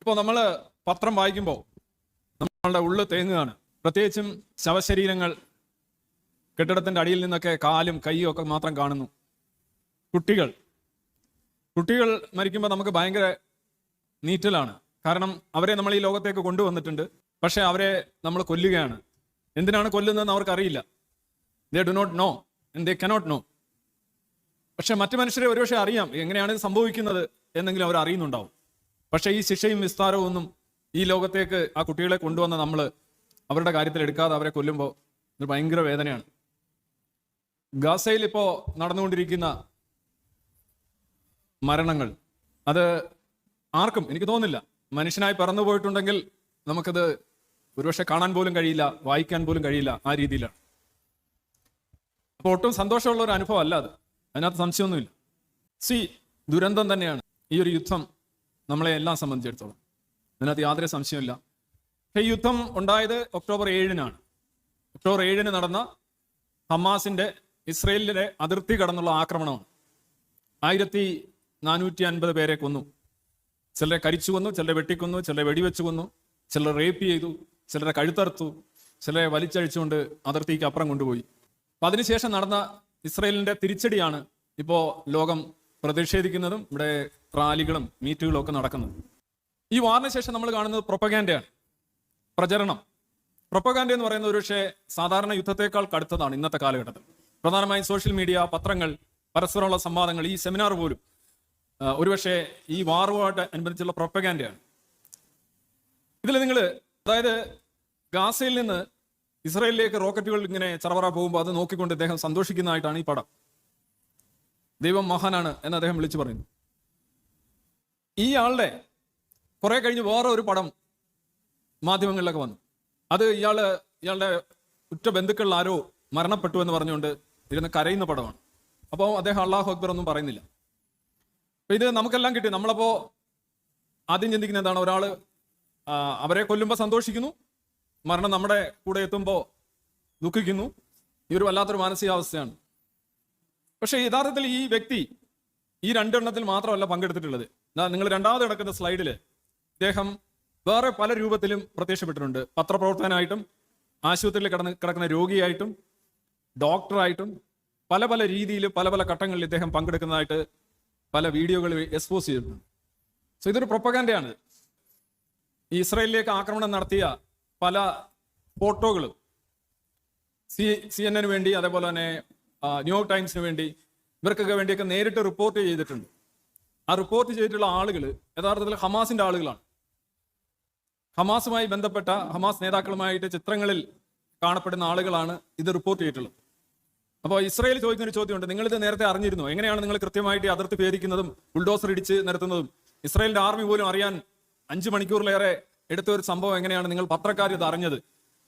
ഇപ്പോൾ നമ്മൾ പത്രം വായിക്കുമ്പോൾ നമ്മളുടെ ഉള്ളു തേങ്ങുകയാണ്. പ്രത്യേകിച്ചും ശവശരീരങ്ങൾ കെട്ടിടത്തിന്റെ അടിയിൽ നിന്നൊക്കെ കാലും കൈയും ഒക്കെ മാത്രം കാണുന്നു. കുട്ടികൾ. കുട്ടികൾ മരിക്കുമ്പോൾ നമുക്ക് ഭയങ്കര നീറ്റലാണ്. കാരണം അവരെ നമ്മൾ ഈ ലോകത്തേക്ക് കൊണ്ടുവന്നിട്ടുണ്ട്. പക്ഷേ അവരെ നമ്മൾ കൊല്ലുകയാണ്. എന്തിനാണ് കൊല്ലുന്നതെന്ന് അവർക്കറിയില്ല. They do not know and they cannot know പക്ഷെ മറ്റു മനുഷ്യരെ ഒരുപക്ഷെ അറിയാം. എങ്ങനെയാണ് ഇത് സംഭവിക്കുന്നത് എന്നെങ്കിലും അവർ അറിയുന്നുണ്ടാവും. പക്ഷെ ഈ ശിക്ഷയും വിസ്താരവും ഒന്നും ഈ ലോകത്തേക്ക് ആ കുട്ടികളെ കൊണ്ടുവന്ന നമ്മൾ അവരുടെ കാര്യത്തിൽ എടുക്കാതെ അവരെ കൊല്ലുമ്പോൾ ഇത് ഭയങ്കര വേദനയാണ്. ഗാസയിൽ ഇപ്പോൾ നടന്നുകൊണ്ടിരിക്കുന്ന മരണങ്ങൾ അത് ആർക്കും എനിക്ക് തോന്നുന്നില്ല. മനുഷ്യനായി പറന്നു പോയിട്ടുണ്ടെങ്കിൽ നമുക്കത് ഒരുപക്ഷെ കാണാൻ പോലും കഴിയില്ല വായിക്കാൻ പോലും കഴിയില്ല ആ രീതിയിലാണ്. അപ്പോൾ ഒട്ടും സന്തോഷമുള്ള ഒരു അനുഭവം അല്ല അത്. അതിനകത്ത് സംശയമൊന്നുമില്ല. സി ദുരന്തം തന്നെയാണ് ഈ ഒരു യുദ്ധം നമ്മളെ എല്ലാം സംബന്ധിച്ചിടത്തോളം. അതിനകത്ത് യാതൊരു സംശയമില്ല ഈ യുദ്ധം ഉണ്ടായത് ഒക്ടോബർ ഏഴിനാണ്. ഒക്ടോബർ ഏഴിന് നടന്ന ഹമാസിന്റെ ഇസ്രയേലിലെ അതിർത്തി കടന്നുള്ള ആക്രമണമാണ്. ആയിരത്തി നാനൂറ്റി അൻപത് പേരെ കൊന്നു. ചിലരെ കരിച്ചു കൊന്നു ചിലരെ വെട്ടിക്കൊന്നു ചിലരെ വെടിവെച്ച് കൊന്നു ചിലരെ റേപ്പ് ചെയ്തു ചിലരെ കഴുത്തറുത്തു ചിലരെ വലിച്ചഴിച്ചുകൊണ്ട് അതിർത്തിക്ക് അപ്പുറം കൊണ്ടുപോയി. അപ്പൊ അതിനുശേഷം നടന്ന ഇസ്രയേലിന്റെ തിരിച്ചടിയാണ് ഇപ്പോ ലോകം പ്രതിഷേധിക്കുന്നതും ഇവിടെ റാലികളും മീറ്റുകളും ഒക്കെ നടക്കുന്നത്. ഈ വാറിന് ശേഷം നമ്മൾ കാണുന്നത് പ്രൊപ്പഗാൻഡയാണ്. പ്രചരണം. പ്രൊപ്പഗാൻഡ എന്ന് പറയുന്നത് ഒരുപക്ഷെ സാധാരണ യുദ്ധത്തെക്കാൾ കടുത്തതാണ് ഇന്നത്തെ കാലഘട്ടത്തിൽ. പ്രധാനമായും സോഷ്യൽ മീഡിയ പത്രങ്ങൾ പരസ്പരമുള്ള സംവാദങ്ങൾ ഈ സെമിനാർ പോലും ഒരുപക്ഷെ ഈ വാറുമായിട്ട് അനുബന്ധിച്ചുള്ള പ്രൊപ്പഗാൻഡയാണ്. ഇതിൽ നിങ്ങൾ അതായത് ഗാസയിൽ നിന്ന് ഇസ്രയേലിലേക്ക് റോക്കറ്റുകൾ ഇങ്ങനെ ചറവറ പോകുമ്പോൾ അത് നോക്കിക്കൊണ്ട് അദ്ദേഹം സന്തോഷിക്കുന്നതായിട്ടാണ് ഈ പടം. ദൈവം മഹാനാണ് എന്ന് അദ്ദേഹം വിളിച്ചു പറയുന്നു. ഈ ആളുടെ കുറെ കഴിഞ്ഞ് വേറെ ഒരു പടം മാധ്യമങ്ങളിലൊക്കെ വന്നു. അത് ഇയാൾ ഇയാളുടെ ഉറ്റ ബന്ധുക്കളിൽ ആരോ മരണപ്പെട്ടു എന്ന് പറഞ്ഞുകൊണ്ട് ഇരുന്ന് കരയുന്ന പടമാണ്. അപ്പോൾ അദ്ദേഹം അള്ളാഹു അക്ബർ ഒന്നും പറയുന്നില്ല. അപ്പൊ ഇത് നമുക്കെല്ലാം കിട്ടി. നമ്മളപ്പോ ആദ്യം ചിന്തിക്കുന്ന എന്താണ്? ഒരാൾ അവരെ കൊല്ലുമ്പോൾ സന്തോഷിക്കുന്നു മരണം നമ്മുടെ കൂടെ എത്തുമ്പോൾ ദുഃഖിക്കുന്നു. ഈ ഒരു വല്ലാത്തൊരു മാനസികാവസ്ഥയാണ്. പക്ഷേ യഥാർത്ഥത്തിൽ ഈ വ്യക്തി ഈ രണ്ടെണ്ണത്തിൽ മാത്രമല്ല പങ്കെടുത്തിട്ടുള്ളത്. നിങ്ങൾ രണ്ടാമത് കിടക്കുന്ന സ്ലൈഡിൽ ഇദ്ദേഹം വേറെ പല രൂപത്തിലും പ്രത്യക്ഷപ്പെട്ടിട്ടുണ്ട്. പത്രപ്രവർത്തകനായിട്ടും ആശുപത്രിയിൽ കിടന്ന് കിടക്കുന്ന രോഗിയായിട്ടും ഡോക്ടറായിട്ടും പല പല രീതിയിൽ പല പല ഘട്ടങ്ങളിൽ ഇദ്ദേഹം പങ്കെടുക്കുന്നതായിട്ട് പല വീഡിയോകൾ എക്സ്പോസ് ചെയ്തിട്ടുണ്ട്. സോ ഇതൊരു പ്രൊപ്പഗാൻഡയാണ്. ഇസ്രയേലിലേക്ക് ആക്രമണം നടത്തിയ പല ഫോട്ടോകളും സി സി എൻ വേണ്ടി അതേപോലെ തന്നെ ന്യൂയോർക്ക് ടൈംസിന് വേണ്ടി ഇവർക്കൊക്കെ വേണ്ടിയൊക്കെ നേരിട്ട് റിപ്പോർട്ട് ചെയ്തിട്ടുണ്ട്. ആ റിപ്പോർട്ട് ചെയ്തിട്ടുള്ള ആളുകൾ യഥാർത്ഥത്തിൽ ഹമാസിന്റെ ആളുകളാണ്. ഹമാസുമായി ബന്ധപ്പെട്ട ഹമാസ് നേതാക്കളുമായിട്ട് ചിത്രങ്ങളിൽ കാണപ്പെടുന്ന ആളുകളാണ് ഇത് റിപ്പോർട്ട് ചെയ്തിട്ടുള്ളത്. അപ്പോൾ ഇസ്രയേൽ ചോദിക്കുന്ന ഒരു ചോദ്യമുണ്ട്. നിങ്ങൾ ഇത് നേരത്തെ അറിഞ്ഞിരുന്നു? എങ്ങനെയാണ് നിങ്ങൾ കൃത്യമായിട്ട് അതിർത്തി ഭേദിക്കുന്നതും ബുൾഡോസർ ഇടിച്ച് നിരത്തുന്നതും? ഇസ്രയേലിന്റെ ആർമി പോലും അറിയാൻ അഞ്ച് മണിക്കൂറിലേറെ എടുത്ത ഒരു സംഭവം എങ്ങനെയാണ് നിങ്ങൾ പത്രക്കാർ ഇത് അറിഞ്ഞത്?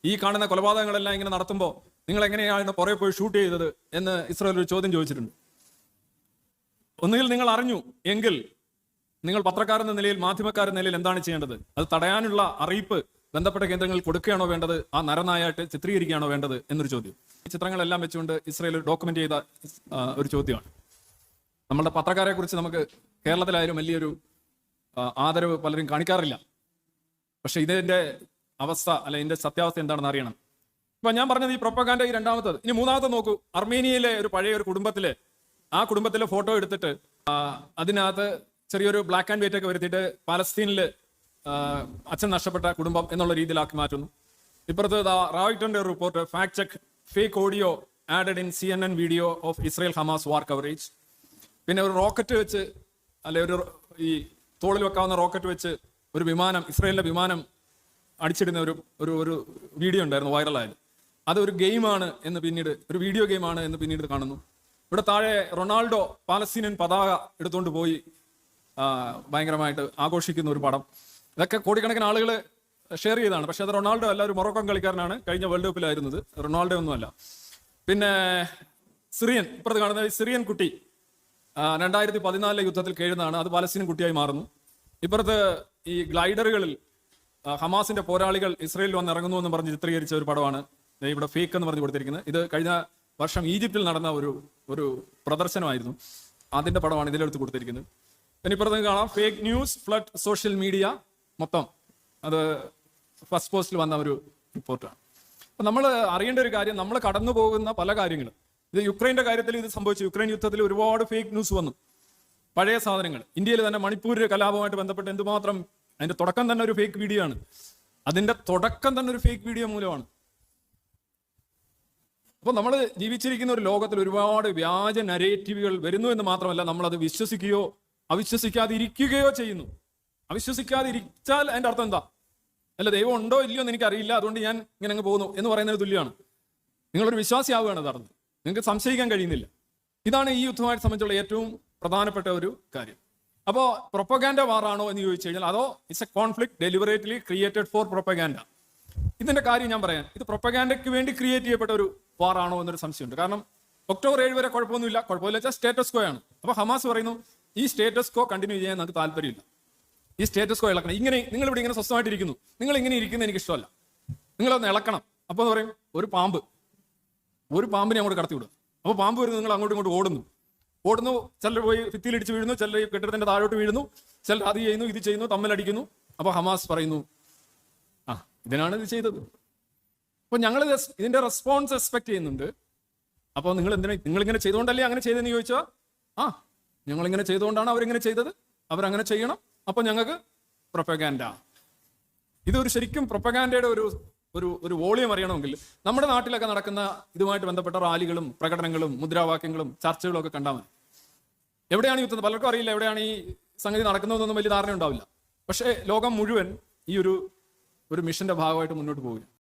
ഈ കാണുന്ന കൊലപാതകങ്ങളെല്ലാം ഇങ്ങനെ നടത്തുമ്പോൾ നിങ്ങൾ എങ്ങനെയാണ് പുറകെ പോയി ഷൂട്ട് ചെയ്തത് എന്ന് ഇസ്രയേൽ ഒരു ചോദ്യം ചോദിച്ചിട്ടുണ്ട്. ഒന്നുകിൽ നിങ്ങൾ അറിഞ്ഞു എങ്കിൽ നിങ്ങൾ പത്രക്കാരെന്ന നിലയിൽ മാധ്യമക്കാരെന്ന നിലയിൽ എന്താണ് ചെയ്യേണ്ടത്? അത് തടയാനുള്ള അറിയിപ്പ് ബന്ധപ്പെട്ട കേന്ദ്രങ്ങളിൽ കൊടുക്കുകയാണോ വേണ്ടത്? ആ നരനായായിട്ട് ചിത്രീകരിക്കുകയാണോ വേണ്ടത്? എന്നൊരു ചോദ്യം. ഈ ചിത്രങ്ങളെല്ലാം വെച്ചുകൊണ്ട് ഇസ്രയേൽ ഡോക്യുമെന്റ് ചെയ്ത ഒരു ചോദ്യമാണ്. നമ്മളുടെ പത്രക്കാരെ കുറിച്ച് നമുക്ക് കേരളത്തിലായാലും വലിയൊരു ആദരവ് പലരും കാണിക്കാറില്ല. പക്ഷെ ഇതിന്റെ അവസ്ഥ അല്ലെ ഇതിന്റെ സത്യാവസ്ഥ എന്താണെന്ന് അറിയണം. ഇപ്പൊ ഞാൻ പറഞ്ഞത് ഈ പ്രൊപ്പഗാൻഡ ഈ രണ്ടാമത്തത്. ഇനി മൂന്നാമത്തെ നോക്കൂ. അർമേനിയയിലെ ഒരു പഴയ ഒരു കുടുംബത്തിലെ ആ കുടുംബത്തിലെ ഫോട്ടോ എടുത്തിട്ട് അതിനകത്ത് ചെറിയൊരു ബ്ലാക്ക് ആൻഡ് വൈറ്റ് ഒക്കെ വരുത്തിയിട്ട് പാലസ്തീനിൽ അച്ഛൻ നഷ്ടപ്പെട്ട കുടുംബം എന്നുള്ള രീതിയിലാക്കി മാറ്റുന്നു. ഇപ്പുറത്ത് റോയിട്ടന്റെ report fact check fake audio added in C N N video of Israel Hamas war coverage പിന്നെ ഒരു റോക്കറ്റ് വെച്ച് അല്ലെ ഒരു ഈ തോളിൽ വെക്കാവുന്ന റോക്കറ്റ് വെച്ച് ഒരു വിമാനം ഇസ്രയേലിന്റെ വിമാനം അടിച്ചിടുന്ന ഒരു ഒരു ഒരു വീഡിയോ ഉണ്ടായിരുന്നു വൈറലായത് അത് ഒരു ഗെയിമാണ് എന്ന് പിന്നീട് ഒരു വീഡിയോ ഗെയിമാണ് എന്ന് പിന്നീട് കാണുന്നു. ഇവിടെ താഴെ റൊണാൾഡോ പാലസ്തീനിയൻ പതാക എടുത്തുകൊണ്ട് പോയി ഭയങ്കരമായിട്ട് ആഘോഷിക്കുന്ന ഒരു പടം. ഇതൊക്കെ കോടിക്കണക്കിന് ആളുകൾ ഷെയർ ചെയ്തതാണ്. പക്ഷെ അത് റൊണാൾഡോ അല്ല ഒരു മൊറോക്കൻ കളിക്കാരനാണ് കഴിഞ്ഞ വേൾഡ് കപ്പിലായിരുന്നത് റൊണാൾഡോ ഒന്നുമല്ല പിന്നെ സിറിയൻ ഇപ്പുറത്ത് കാണുന്ന സിറിയൻ കുട്ടി രണ്ടായിരത്തി പതിനാലിലെ യുദ്ധത്തിൽ കേഴുന്നതാണ് അത് പലസ്തീൻ കുട്ടിയായി മാറുന്നു. ഇപ്പുറത്ത് ഈ ഗ്ലൈഡറുകളിൽ ഹമാസിന്റെ പോരാളികൾ ഇസ്രയേലിൽ വന്ന് ഇറങ്ങുന്നു എന്ന് പറഞ്ഞ് ചിത്രീകരിച്ച ഒരു പടമാണ് ഇവിടെ ഫേക്ക് എന്ന് പറഞ്ഞ് കൊടുത്തിരിക്കുന്നത്. ഇത് കഴിഞ്ഞ വർഷം ഈജിപ്തിൽ നടന്ന ഒരു ഒരു പ്രദർശനമായിരുന്നു. അതിന്റെ പടമാണ് ഇതിലെടുത്ത് കൊടുത്തിരിക്കുന്നത്. ഇനി ഇപ്പുറത്ത് കാണാം. Fake news flood social media മൊത്തം. അത് ഫസ്റ്റ് പോസ്റ്റിൽ വന്ന ഒരു റിപ്പോർട്ടാണ് അപ്പം നമ്മൾ അറിയേണ്ട ഒരു കാര്യം നമ്മൾ കടന്നു പോകുന്ന പല കാര്യങ്ങളും. ഇത് യുക്രൈന്റെ കാര്യത്തിൽ ഇത് സംഭവിച്ചു. യുക്രൈൻ യുദ്ധത്തിൽ ഒരുപാട് ഫേക്ക് ന്യൂസ് വന്നു. പഴയ സാധനങ്ങൾ. ഇന്ത്യയിൽ തന്നെ മണിപ്പൂരിലെ കലാപവുമായിട്ട് ബന്ധപ്പെട്ട് എന്തുമാത്രം അതിന്റെ തുടക്കം തന്നെ ഒരു ഫേക്ക് വീഡിയോ ആണ്. അതിന്റെ തുടക്കം തന്നെ ഒരു ഫേക്ക് വീഡിയോ മൂലമാണ്. അപ്പോൾ നമ്മൾ ജീവിച്ചിരിക്കുന്ന ഒരു ലോകത്തിൽ ഒരുപാട് വ്യാജ നരേറ്റീവുകൾ വരുന്നു എന്ന് മാത്രമല്ല നമ്മൾ അത് വിശ്വസിക്കുകയോ അവിശ്വസിക്കാതെ ഇരിക്കുകയോ ചെയ്യുന്നു. അവിശ്വസിക്കാതെ ഇരിച്ചാൽ അതിന്റെ അർത്ഥം എന്താ? അല്ല ദൈവം ഉണ്ടോ ഇല്ലയോ എന്ന് എനിക്കറിയില്ല. അതുകൊണ്ട് ഞാൻ ഇങ്ങനെ അങ്ങ് പോകുന്നു എന്ന് പറയുന്നതിന് തുല്യമാണ്. നിങ്ങളൊരു വിശ്വാസിയാവുകയാണ് യഥാർത്ഥം നിങ്ങൾക്ക് സംശയിക്കാൻ കഴിയുന്നില്ല. ഇതാണ് ഈ യുദ്ധവുമായിട്ട് സംബന്ധിച്ചുള്ള ഏറ്റവും പ്രധാനപ്പെട്ട ഒരു കാര്യം. അപ്പോൾ പ്രൊപ്പഗാൻഡ വാറാണോ എന്ന് ചോദിച്ചു കഴിഞ്ഞാൽ അതോ it's a conflict deliberately created for propaganda ഇതിന്റെ കാര്യം ഞാൻ പറയാം. ഇത് പ്രൊപ്പഗാൻഡയ്ക്ക് വേണ്ടി ക്രിയേറ്റ് ചെയ്യപ്പെട്ട ഒരു വാറാണോ എന്നൊരു സംശയമുണ്ട്. കാരണം ഒക്ടോബർ ഏഴ് വരെ കുഴപ്പമൊന്നുമില്ല. കുഴപ്പമില്ല വെച്ചാൽ സ്റ്റേറ്റസ് കോ ആണ്. അപ്പോൾ ഹമാസ് പറയുന്നു ഈ സ്റ്റേറ്റസ് കോ കണ്ടിന്യൂ ചെയ്യാൻ നമുക്ക് താല്പര്യമില്ല. ഈ സ്റ്റേറ്റസ് കോ ഇളക്കണം. ഇങ്ങനെ നിങ്ങൾ ഇവിടെ ഇങ്ങനെ സ്വസ്ഥമായിട്ടിരിക്കുന്നു. നിങ്ങൾ ഇങ്ങനെ ഇരിക്കുന്നത് എനിക്ക് ഇഷ്ടമല്ല. നിങ്ങളൊന്ന് ഇളക്കണം. അപ്പോൾ പറയും ഒരു പാമ്പ്. ഒരു പാമ്പിനെ അങ്ങോട്ട് കടത്തി വിടും അപ്പോൾ പാമ്പ് വരുന്നു നിങ്ങൾ അങ്ങോട്ടും ഇങ്ങോട്ട് ഓടുന്നു. ഓടുന്നു ചിലർ പോയി ഭിത്തിയിലിടിച്ച് വീഴുന്നു ചിലർ കെട്ടിടത്തിന്റെ താഴോട്ട് വീഴുന്നു ചിലർ അത് ചെയ്യുന്നു ഇത് ചെയ്യുന്നു തമ്മിലടിക്കുന്നു. അപ്പോൾ ഹമാസ് പറയുന്നു ആ ഇതിനാണ് ഇത് ചെയ്തത്. അപ്പോൾ ഞങ്ങൾ ഇതിന്റെ റെസ്പോൺസ് എക്സ്പെക്ട് ചെയ്യുന്നുണ്ട്. അപ്പോൾ നിങ്ങൾ എന്തിനാ നിങ്ങൾ ഇങ്ങനെ ചെയ്തുകൊണ്ടല്ലേ അങ്ങനെ ചെയ്തെന്ന് ചോദിച്ചോ? ആ ഞങ്ങൾ ഇങ്ങനെ ചെയ്തുകൊണ്ടാണ് അവരിങ്ങനെ ചെയ്തത്. അവരങ്ങനെ ചെയ്യണം. അപ്പോൾ ഞങ്ങൾക്ക് പ്രൊപ്പഗാൻഡ ഇതൊരു ശരിക്കും പ്രൊപ്പഗാൻഡയുടെ ഒരു ഒരു ഒരു വോളിയം അറിയണമെങ്കിൽ നമ്മുടെ നാട്ടിലൊക്കെ നടക്കുന്ന ഇതുമായിട്ട് ബന്ധപ്പെട്ട റാലികളും പ്രകടനങ്ങളും മുദ്രാവാക്യങ്ങളും ചർച്ചകളും ഒക്കെ കണ്ടാൽ മതി. എവിടെയാണ് യുദ്ധം? പലർക്കും അറിയില്ല എവിടെയാണ് ഈ സംഗതി നടക്കുന്നതെന്നൊന്നും വലിയ ധാരണ ഉണ്ടാവില്ല പക്ഷേ ലോകം മുഴുവൻ ഈ ഒരു ഒരു മിഷന്റെ ഭാഗമായിട്ട് മുന്നോട്ട് പോവുക